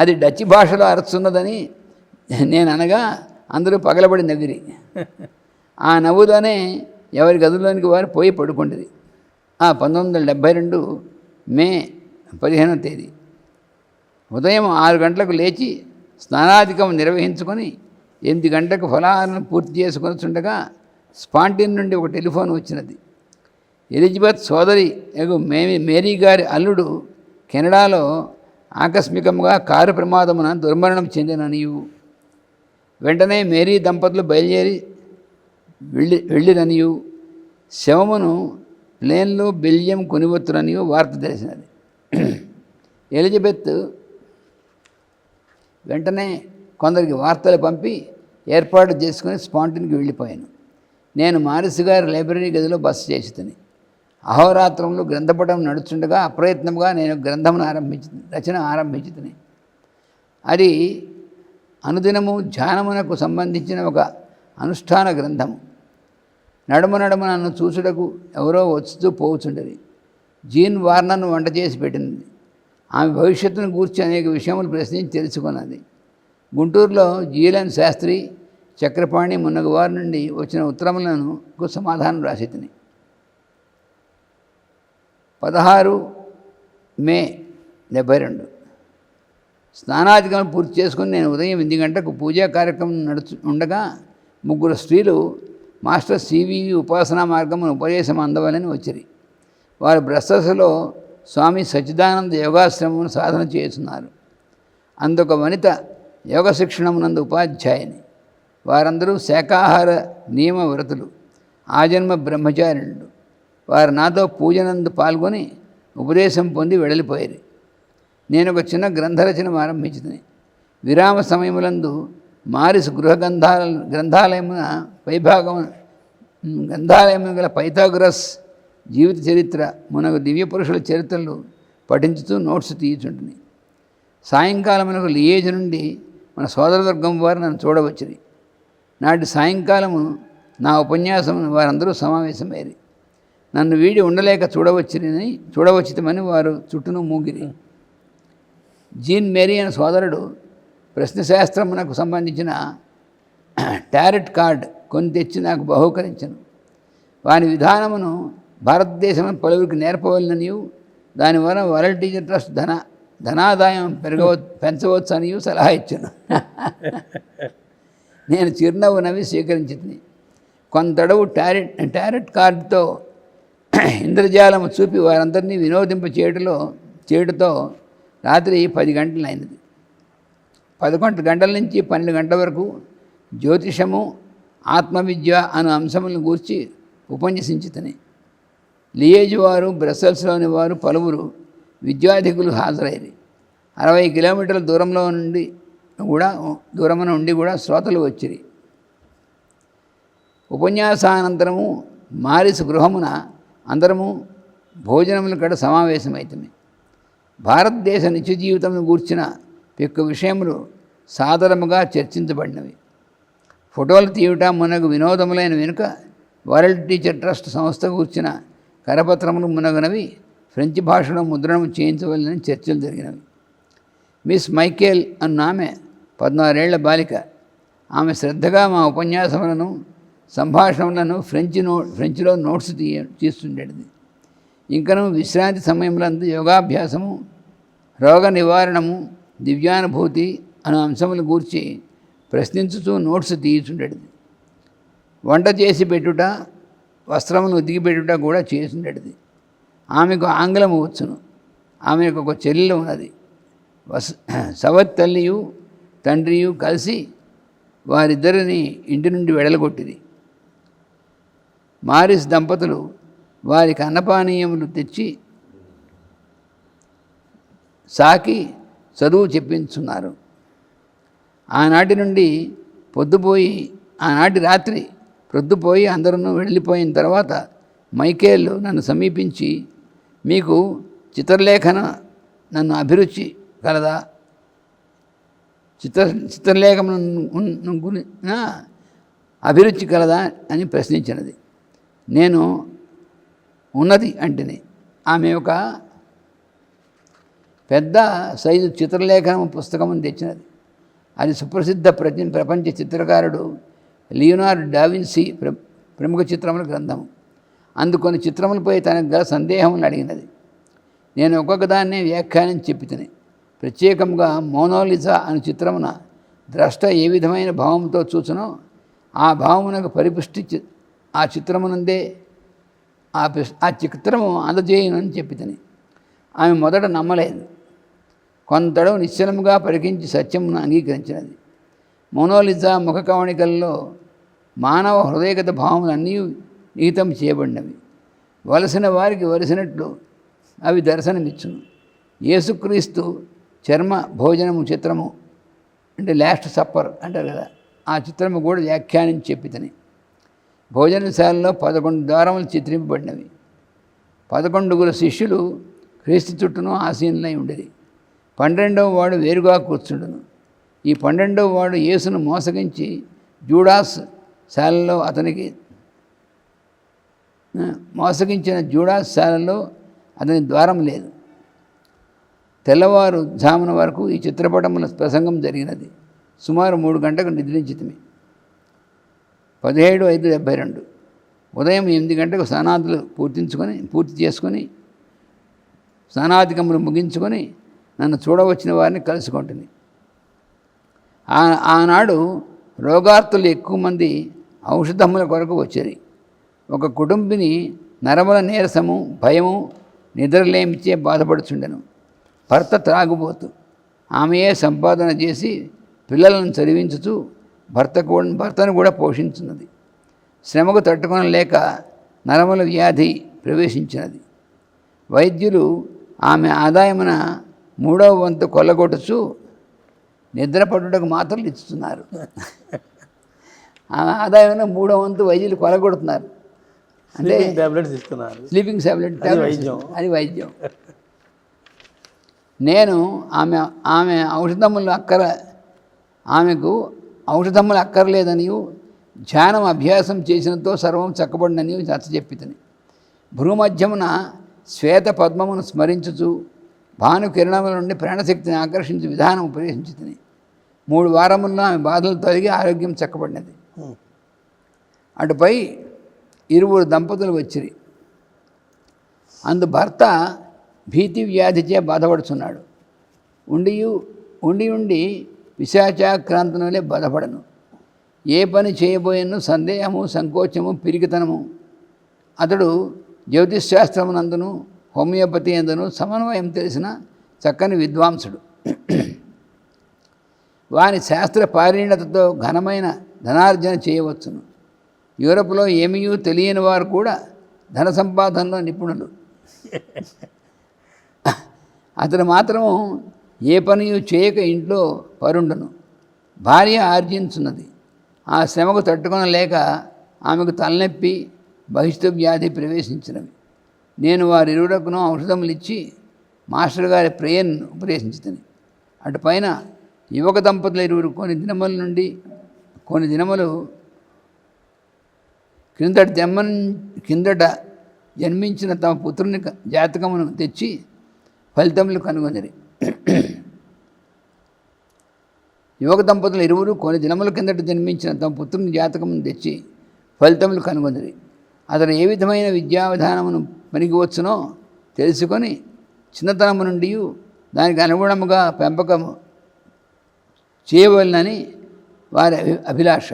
అది డచ్ భాషలో అరుచున్నదని నేను అనగా అందరూ పగలబడి నవ్విరి. ఆ నవ్వులోనే ఎవరి గదుల్లోనికి వారు పోయి పడుకుంటుంది ఆ పంతొమ్మిది వందల డెబ్భై రెండు మే పదిహేనవ తేదీ. ఉదయం ఆరు గంటలకు లేచి స్నానాధికం నిర్వహించుకొని ఎనిమిది గంటలకు ఫలాహారం పూర్తి చేసుకొని చుండగా స్పాంటిన్ నుండి ఒక టెలిఫోన్ వచ్చినది. ఎలిజబెత్ సోదరి ఎగు మేరీ గారి అల్లుడు కెనడాలో ఆకస్మికంగా కారు ప్రమాదమున దుర్మరణం చెందిననియు వెంటనే మేరీ దంపతులు బయలుదేరి వెళ్ళి వెళ్ళిరనియు శవమును ప్లేన్లో బెల్జియం కొనివత్తురనియు వార్త తెలిసినది. ఎలిజబెత్ వెంటనే కొందరికి వార్తలు పంపి ఏర్పాటు చేసుకుని స్పాంటిన్కి వెళ్ళిపోయాను. నేను మారిస్ గారి లైబ్రరీ గదిలో బస్సు చేసి తిని అహోరాత్రంలో గ్రంథపటం నడుచుండగా అప్రయత్నంగా నేను గ్రంథమును ఆరంభించి రచన ఆరంభించుతుంది అది అనుదినము ధ్యానమునకు సంబంధించిన ఒక అనుష్ఠాన గ్రంథము. నడుమ నడుమ నన్ను చూసుటకు ఎవరో వచ్చుతూ పోవుచుండేది జీన్ వార్నర్ను వంట చేసి పెట్టింది. ఆమె భవిష్యత్తును గూర్చి అనేక విషయములు ప్రశ్నించి తెలుసుకున్నది. గుంటూరులో జీలన్ శాస్త్రి చక్రపాణి మున్నగవారి నుండి వచ్చిన ఉత్తరములను సమాధానం రాసి పదహారు మే డెబ్బై రెండు. స్నానాధికం పూర్తి చేసుకుని నేను ఉదయం ఎనిమిది గంటలకు పూజా కార్యక్రమం నడుచు ఉండగా ముగ్గురు స్త్రీలు మాస్టర్ సివి ఉపాసనా మార్గమును ఉపదేశం అందవాలని వచ్చిరి. వారు బ్రస్సస్లో స్వామి సచ్చిదానంద యోగాశ్రమమును సాధన చేస్తున్నారు. అందుక వనిత యోగ శిక్షణమునందు ఉపాధ్యాయుని. వారందరూ శాకాహార నియమ వ్రతులు. ఆజన్మ బ్రహ్మచారిణులు. వారు నాతో పూజనందు పాల్గొని ఉపదేశం పొంది వెడలిపోయారు నేను ఒక చిన్న గ్రంథరచన ఆరంభించింది. విరామ సమయములందు మారిస్ గృహ గ్రంథాల గ్రంథాలయమున పైభాగం గ్రంథాలయము గల పైథాగ్రస్ జీవిత చరిత్ర మునకు దివ్య పురుషుల చరిత్రలు పఠించుతూ నోట్స్ తీయుచుంటుంది సాయంకాలమునకు లియేజ్ నుండి మన సోదరవర్గం వారు నన్ను చూడవచ్చింది నాటి సాయంకాలము నా ఉపన్యాసం వారందరూ సమావేశమయ్యారు. నన్ను వీడి ఉండలేక చూడవచ్చినని చూడవచ్చితమని వారు చుట్టూను మూగిరి. జీన్ మేరీ అనే సోదరుడు ప్రశ్నశాస్త్రమునకు సంబంధించిన టారెట్ కార్డ్ కొని తెచ్చి నాకు బహుకరించను. వాని విధానమును భారతదేశం పలువురికి నేర్పవలననియు దానివల్ల వరల్డ్ టీచర్ ట్రస్ట్ ధన ధనాదాయం పెరగవ పెంచవచ్చు అనియు సలహా ఇచ్చాను. నేను చిరునవ్వు నవ్వి స్వీకరించింది కొంతడవు టారెట్ టారెట్ కార్డుతో ఇంద్రజాలము చూపి వారందరినీ వినోదింప చేయటలో చేయటతో రాత్రి పది గంటలు అయినది పదకొండు గంటల నుంచి పన్నెండు గంటల వరకు జ్యోతిషము ఆత్మవిద్య అను అంశములను గూర్చి ఉపన్యసించుతని లియేజ్ వారు బ్రసెల్స్లోని వారు పలువురు విద్యాధికులు హాజరయ్యారు అరవై కిలోమీటర్ల దూరంలో నుండి కూడా దూరమున నుండి కూడా శ్రోతలు వచ్చిరి. ఉపన్యాసానంతరము మారిస్ గృహమున అందరము భోజనముల కడ సమావేశమైతమే. భారతదేశ నిత్య జీవితం గూర్చిన పెక్కు విషయములు సాదరముగా చర్చించబడినవి. ఫోటోలు తీయట మునగు వినోదములైన వెనుక వరల్డ్ టీచర్ ట్రస్ట్ సంస్థ కూర్చిన కరపత్రములు మునగనవి ఫ్రెంచ్ భాషలో ముద్రణం చేయించవలనని చర్చలు జరిగినవి. మిస్ మైకేల్ అన్న ఆమె పద్నారేళ్ళ బాలిక. ఆమె శ్రద్ధగా మా ఉపన్యాసములను సంభాషణలను ఫ్రెంచ్ నో ఫ్రెంచ్లో నోట్స్ తీయ తీస్తుండేది ఇంకను విశ్రాంతి సమయంలో యోగాభ్యాసము రోగ నివారణము దివ్యానుభూతి అనే అంశములు గూర్చి ప్రశ్నించుతూ నోట్స్ తీయుచుండేది వంట చేసి పెట్టుట వస్త్రమును ఉతికి పెట్టుట కూడా చేసిండేది ఆమెకు ఆంగ్లం వచ్చును. ఆమెకు ఒక చెల్లెలు ఉన్నది. వస్ సవత్ తల్లియు తండ్రియు కలిసి వారిద్దరిని ఇంటి నుండి వెడలగొట్టింది మారిస్ దంపతులు వారికి అన్నపానీయములు తెచ్చి సాకి చదువు చెప్పించున్నారు. ఆనాటి నుండి పొద్దుపోయి ఆనాటి రాత్రి ప్రొద్దుపోయి అందరూ వెళ్ళిపోయిన తర్వాత మైకేల్ నన్ను సమీపించి మీకు చిత్రలేఖన నన్ను అభిరుచి కలదా చిత్ర చిత్రలేఖనం గురి అభిరుచి కలదా అని ప్రశ్నించినది. నేను ఉన్నది అంటేనే. ఆమె ఒక పెద్ద సైజు చిత్రలేఖనం పుస్తకం తెచ్చినది. అది సుప్రసిద్ధ ప్రతి ప్రపంచ చిత్రకారుడు లియోనార్డ్ డావిన్సీ ప్ర ప్రముఖ చిత్రముల గ్రంథం అందుకొని చిత్రములపై తనకు గల సందేహములు అడిగినది. నేను ఒక్కొక్క దాన్నే వ్యాఖ్యానం చెప్పి ప్రత్యేకంగా మోనోలిజా అనే చిత్రమున ద్రష్ట ఏ విధమైన భావంతో చూసినో ఆ భావమునకు పరిపుష్టి ఆ చిత్రమునందే ఆ ఆ చిత్రము అందజేయనని చెప్పితని. ఆమె మొదట నమ్మలేదు. కొంతడవు నిశ్చలముగా పరికించి సత్యమును అంగీకరించినది. మోనోలిజా ముఖ కవణికల్లో మానవ హృదయగత భావములన్నీ నిహితం చేయబడినవి. వలసిన వారికి వలసినట్లు అవి దర్శనమిచ్చును. యేసుక్రీస్తు చర్మ భోజనము చిత్రము అంటే లాస్ట్ సప్పర్ అంటారు కదా ఆ చిత్రము కూడా వ్యాఖ్యానించి చెప్పితని. భోజనశాలలో పదకొండు ద్వారములు చిత్రింపబడినవి. పదకొండుగురు శిష్యులు క్రీస్తు చుట్టూను ఆసీనులై ఉండేది. పన్నెండవ వాడు వేరుగా కూర్చుండును. ఈ పన్నెండవ వాడు యేసును మోసగించి జూడాస్ శాలలో అతనికి మోసగించిన జూడాస్ శాలలో అతని ద్వారం లేదు. తెల్లవారు జామున వరకు ఈ చిత్రపటముల ప్రసంగం జరిగినది. సుమారు మూడు గంటలకు నిద్రించితమే. పదిహేడు ఐదు డెబ్బై రెండు. ఉదయం ఎనిమిది గంటలకు స్నానాదులు పూర్తించుకొని పూర్తి చేసుకొని స్నానాధికములు ముగించుకొని నన్ను చూడవచ్చిన వారిని కలుసుకుంటుంది ఆనాడు రోగార్తులు ఎక్కువ మంది ఔషధముల కొరకు వచ్చేది. ఒక కుటుంబిని నరముల నీరసము భయము నిద్రలేమిచ్చే బాధపడుచుండెను. భర్త త్రాగుబోతు. ఆమెయే సంపాదన చేసి పిల్లలను చదివించుతూ భర్త కూడా భర్తను కూడా పోషించున్నది శ్రమకు తట్టుకొనలేక నరముల వ్యాధి ప్రవేశించినది. వైద్యులు ఆమె ఆదాయమున మూడవ వంతు కొల్లగొట్టుచు నిద్రపడుటకు మాత్రలు ఇస్తున్నారు ఆమె ఆదాయమైన మూడవ వంతు వైద్యులు కొలగొడుతున్నారు అంటే టాబ్లెట్స్ ఇస్తున్నారు. స్లీపింగ్ టాబ్లెట్ అది వైద్యం. నేను ఆమె ఆమె ఔషధములు అక్కర ఆమెకు ఔషధములు అక్కర్లేదనియు ధ్యానం అభ్యాసం చేసినతో సర్వం చక్కబడినని నచ్చ చెప్పితని. భూమధ్యమున శ్వేత పద్మమును స్మరించుచు భాను కిరణముల నుండి ప్రాణశక్తిని ఆకర్షించి విధానం ఉపదేశించుతుంది మూడు వారముల్లో ఆమె బాధలు తొలగి ఆరోగ్యం చక్కబడినది. అటుపై ఇరువురు దంపతులు వచ్చిరి. అందు భర్త భీతి వ్యాధిచే బాధపడుచున్నాడు. ఉండి ఉండి ఉండి విశాచాక్రాంతనలే బలపడను. ఏ పని చేయబోయను సందేహము సంకోచము పిరికితనము. అతడు జ్యోతిష్శాస్త్రమునందును హోమియోపతి అందును సమన్వయం తెలిసిన చక్కని విద్వాంసుడు. వాని శాస్త్ర పారీణతతో ఘనమైన ధనార్జన చేయవచ్చును. యూరప్లో ఏమీ తెలియని వారు కూడా ధన సంపాదనలో నిపుణులు. అతను మాత్రము ఏ పనియు చేయక ఇంట్లో పరుండును. భార్య ఆర్జించున్నది. ఆ శ్రమకు తట్టుకొనలేక ఆమెకు తలనొప్పి బహిష్టు వ్యాధి ప్రవేశించినవి. నేను వారి ఔషధములు ఇచ్చి మాస్టర్ గారి ప్రేయన్ ఉపదేశించుతుంది అటుపైన యువక దంపతుల ఇరువురు కొన్ని దినముల నుండి కొన్ని దినములు క్రిందటి దెమ్మన్ కిందట జన్మించిన తమ పుత్రుని జాతకమును తెచ్చి ఫలితములు కనుగొనరి. యువక దంపతులు ఇరువురు కొన్ని దినముల కిందట జన్మించిన తమ పుత్రుని జాతకమును తెచ్చి ఫలితములు కనుగొనరి అతను ఏ విధమైన విద్యా విధానమును పనికివచ్చునో తెలుసుకొని చిన్నతనము నుండి దానికి అనుగుణముగా పెంపకం చేయవలనని వారి అభిలాష.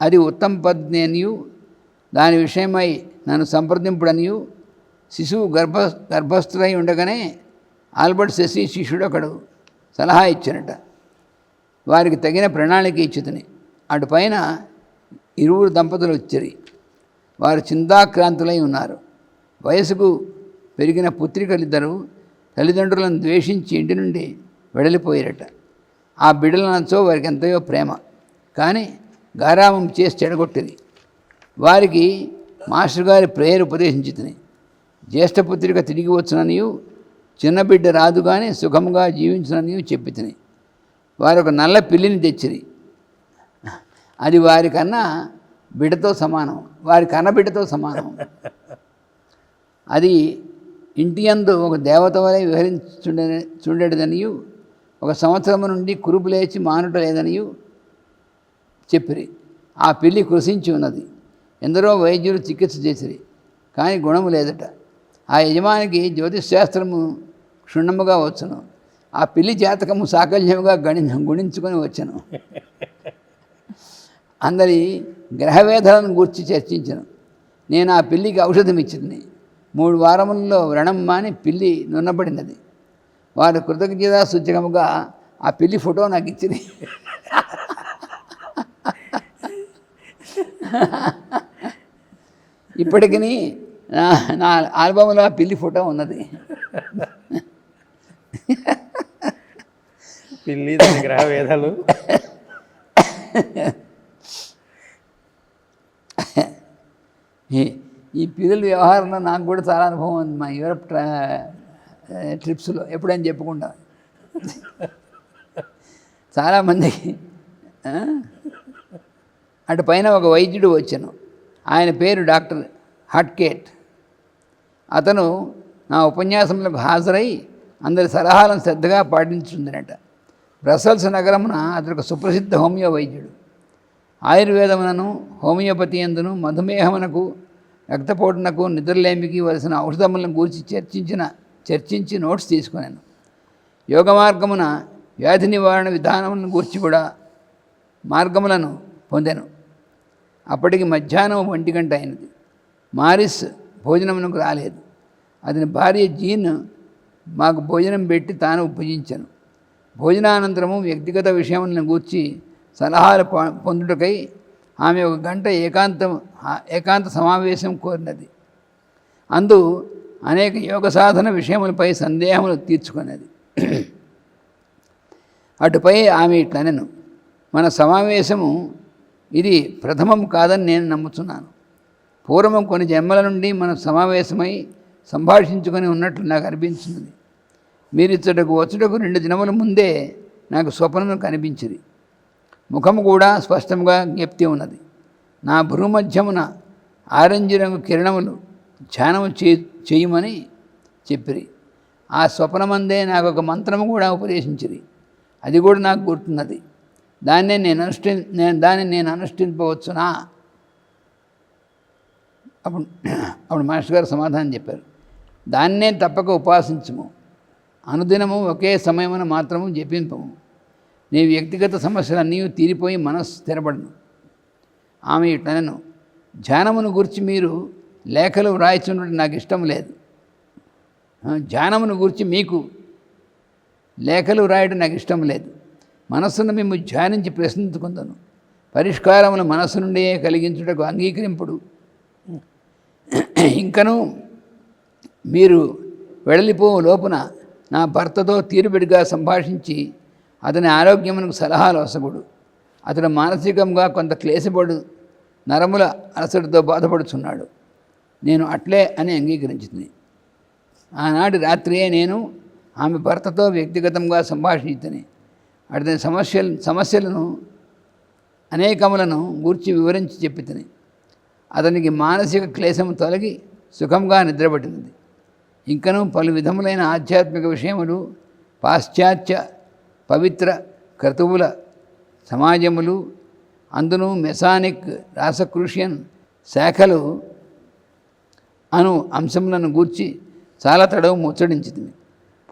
అది ఉత్తమ పద్నేనియు దాని విషయమై నన్ను సంప్రదింపుడనియు శిశువు గర్భ గర్భస్థులై ఉండగానే ఆల్బర్ట్ శశి శిష్యుడు ఒకడు సలహా ఇచ్చినట. వారికి తగిన ప్రణాళిక ఇచ్చుతుని. అటుపైన ఇరువురు దంపతులు వచ్చారు. వారు చింతాక్రాంతులై ఉన్నారు. వయసుకు పెరిగిన పుత్రికలిద్దరూ తల్లిదండ్రులను ద్వేషించి ఇంటి నుండి వెడలిపోయారట. ఆ బిడ్డలనచో వారికి ఎంతయో ప్రేమ. కానీ గారామం చేసి చెడగొట్టింది వారికి మాస్టర్ గారి ప్రేయర్ ఉపదేశించుతుంది జ్యేష్ఠపుత్రిక తిరిగి వచ్చుననియు చిన్న బిడ్డ రాదు కానీ సుఖముగా జీవించుననియు చెప్పి తిని వారు ఒక నల్ల పిల్లిని తెచ్చిరి. అది వారికన్నా బిడ్డతో సమానం వారి కన్న బిడ్డతో సమానం. అది ఇంటి యందు ఒక దేవత వలె వివరించుండే చూడేదనియు ఒక సంవత్సరం నుండి కురుపు లేచి మానుట లేదనియు చెప్పిరి. ఆ పిల్లి కృషించి ఉన్నది. ఎందరో వైద్యులు చికిత్స చేసిరి కానీ గుణము లేదట. ఆ యజమానికి జ్యోతిష్ శాస్త్రము క్షుణ్ణముగా వచ్చును. ఆ పిల్లి జాతకము సాకల్యముగా గణి గుణించుకొని వచ్చాను. అందరి గ్రహవేదాలను గూర్చి చర్చించను. నేను ఆ పిల్లికి ఔషధం ఇచ్చింది మూడు వారముల్లో వ్రణం మాని పిల్లి నున్నబడినది. వారు కృతజ్ఞతా సూచకముగా ఆ పిల్లి ఫోటో నాకు ఇచ్చింది ఇప్పటికీ నా నా ఆల్బమ్లో ఆ పిల్లి ఫోటో ఉన్నది. పిల్లి దాని గ్రహ వేదాలు ఈ ఈ పిల్లల వ్యవహారంలో నాకు కూడా చాలా అనుభవం ఉంది మా యూరప్ ట్రా ట్రిప్స్లో. ఎప్పుడైనా చెప్పుకుంటా? చాలామందికి అటు పైన ఒక వైద్యుడు వచ్చాను. ఆయన పేరు డాక్టర్ హట్కేట్. అతను నా ఉపన్యాసంలో హాజరై అందరి సలహాలను శ్రద్ధగా పాటించుందనట బ్రసల్స్ నగరమున అతడు ఒక సుప్రసిద్ధ హోమియో వైద్యుడు ఆయుర్వేదమునను హోమియోపతి ఎందును మధుమేహమునకు రక్తపోటునకు నిద్రలేమికి వలసిన ఔషధములను గూర్చి చర్చించిన చర్చించి నోట్స్ తీసుకున్నాను యోగ మార్గమున వ్యాధి నివారణ విధానములను గూర్చి కూడా మార్గములను పొందాను. అప్పటికి మధ్యాహ్నం ఒంటి గంట అయినది. మారిస్ భోజనమునకు రాలేదు. అతని భార్య జీన్ మాకు భోజనం పెట్టి తాను భుజించను భోజనానంతరము వ్యక్తిగత విషయములను గూర్చి సలహాలు పొందుటకై ఆమె ఒక గంట ఏకాంతం ఏకాంత సమావేశం కోరినది. అందు అనేక యోగ సాధన విషయములపై సందేహములు తీర్చుకున్నది అటుపై ఆమె ఇట్లనెను మన సమావేశము ఇది ప్రథమం కాదని నేను నమ్ముతున్నాను పూర్వం కొన్ని జన్మల నుండి మనం సమావేశమై సంభాషించుకొని ఉన్నట్లు నాకు అనిపించినది. మీరు ఇచ్చటకు వచ్చుటకు రెండు దినముల ముందే నాకు స్వప్నము కనిపించింది ముఖము కూడా స్పష్టంగా జ్ఞప్తి ఉన్నది. నా భూమధ్యమున ఆరెంజ్ రంగు కిరణములు ధ్యానము చే చేయమని చెప్పిరి. ఆ స్వప్నమందే నాకు ఒక మంత్రము కూడా ఉపదేశించిరి. అది కూడా నాకు గుర్తున్నది. దాన్నే నేను అనుష్ఠి నేను దాన్ని నేను అనుష్ఠింపవచ్చునా? అప్పుడు అప్పుడు మాస్టర్ గారు సమాధానం చెప్పారు. దాన్నే తప్పక ఉపాసించము. అనుదినము ఒకే సమయమున మాత్రము జపింపము. నీ వ్యక్తిగత సమస్యలన్నీ తీరిపోయి మనస్సు స్థిరపడను. ఆమె ఇట్లనను ధ్యానమును గురించి మీరు లేఖలు వ్రాయిచున్నట్టు నాకు ఇష్టం లేదు. ధ్యానమును గురించి మీకు లేఖలు వ్రాయడం నాకు ఇష్టం లేదు. మనస్సును మేము ధ్యానించి ప్రశ్నించుకుందాను. పరిష్కారములు మనస్సు నుండే కలిగించుటకు అంగీకరింపుడు. ఇంకను మీరు వెడలిపో లోపున నా భర్తతో తీరుబిడిగా సంభాషించి అతని ఆరోగ్యమునకు సలహాలు వసగుడు అతడు మానసికంగా కొంత క్లేశపడు నరముల అలసటతో బాధపడుచున్నాడు. నేను అట్లే అని అంగీకరించింది. ఆనాటి రాత్రియే నేను ఆమె భర్తతో వ్యక్తిగతంగా సంభాషించని అతని సమస్యలు సమస్యలను అనేకములను గూర్చి వివరించి చెప్పితని. అతనికి మానసిక క్లేశము తొలగి సుఖంగా నిద్రపట్టినది ఇంకనూ పలు విధములైన ఆధ్యాత్మిక విషయములు పాశ్చాత్య పవిత్ర క్రతువుల సమాజములు అందును మెసానిక్ రాసక్రూషియన్ శాఖలు అను అంశములను గూర్చి చాలా తడవు ముచ్చడించింది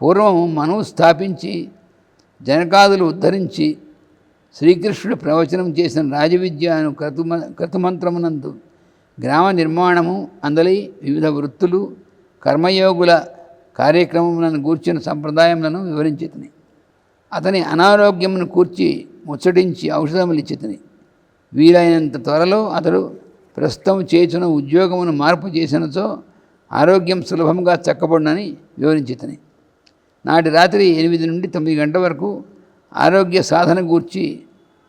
పూర్వం మను స్థాపించి జనకాదులు ఉద్ధరించి శ్రీకృష్ణుడు ప్రవచనం చేసిన రాజవిద్య అను క్రతుమ క్రతుమంత్రమునందు గ్రామ నిర్మాణము అందలి వివిధ వృత్తులు కర్మయోగుల కార్యక్రమములను గూర్చిన సంప్రదాయములను వివరించితిని. అతని అనారోగ్యమును కూర్చి ముచ్చటించి ఔషధములు ఇచ్చితిని వీలైనంత త్వరలో అతడు ప్రస్తుతం చేసిన ఉద్యోగమును మార్పు చేసినచో ఆరోగ్యం సులభంగా చక్కబడినని వివరించితని. నాటి రాత్రి ఎనిమిది నుండి తొమ్మిది గంటల వరకు ఆరోగ్య సాధన గూర్చి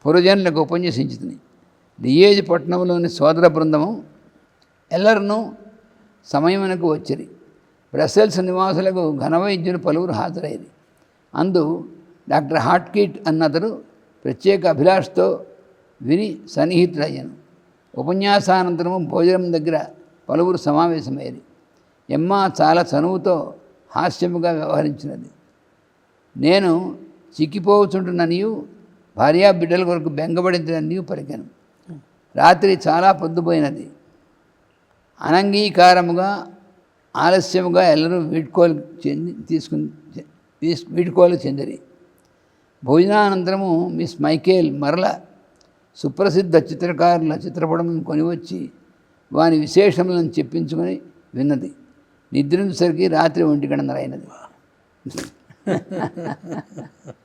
పురజనులకు ఉపన్యసించుతుంది లియేజ్ పట్టణంలోని సోదర బృందము ఎల్లరను సమయమునకు వచ్చిరి. బ్రసెల్స్ నివాసులకు ఘనవైద్యులు పలువురు హాజరైంది అందు డాక్టర్ హాట్కిట్ అన్నతడు ప్రత్యేక అభిలాషతో విని సన్నిహితుడయ్యను. ఉపన్యాసానంతరము భోజనం దగ్గర పలువురు సమావేశమయ్యారు ఎమ్మ చాలా చనువుతో హాస్యముగా వ్యవహరించినది. నేను చిక్కిపోవచుంటున్ననియు భార్యా బిడ్డల కొరకు బెంగబడిందని పలికాను. రాత్రి చాలా పొద్దుపోయినది. అనంగీకారముగా ఆలస్యంగా ఎల్లరూ వీడ్కోలు చెంది తీసుకుని తీసు వీడ్కోలు చెందిరి. భోజనానంతరము మిస్ మైకేల్ మరల సుప్రసిద్ధ చిత్రకారుల చిత్రపటం కొనివచ్చి వాని విశేషములను చెప్పించుకొని విన్నది. నిద్రించేసరికి రాత్రి ఒంటి గంటన్నర అయినది.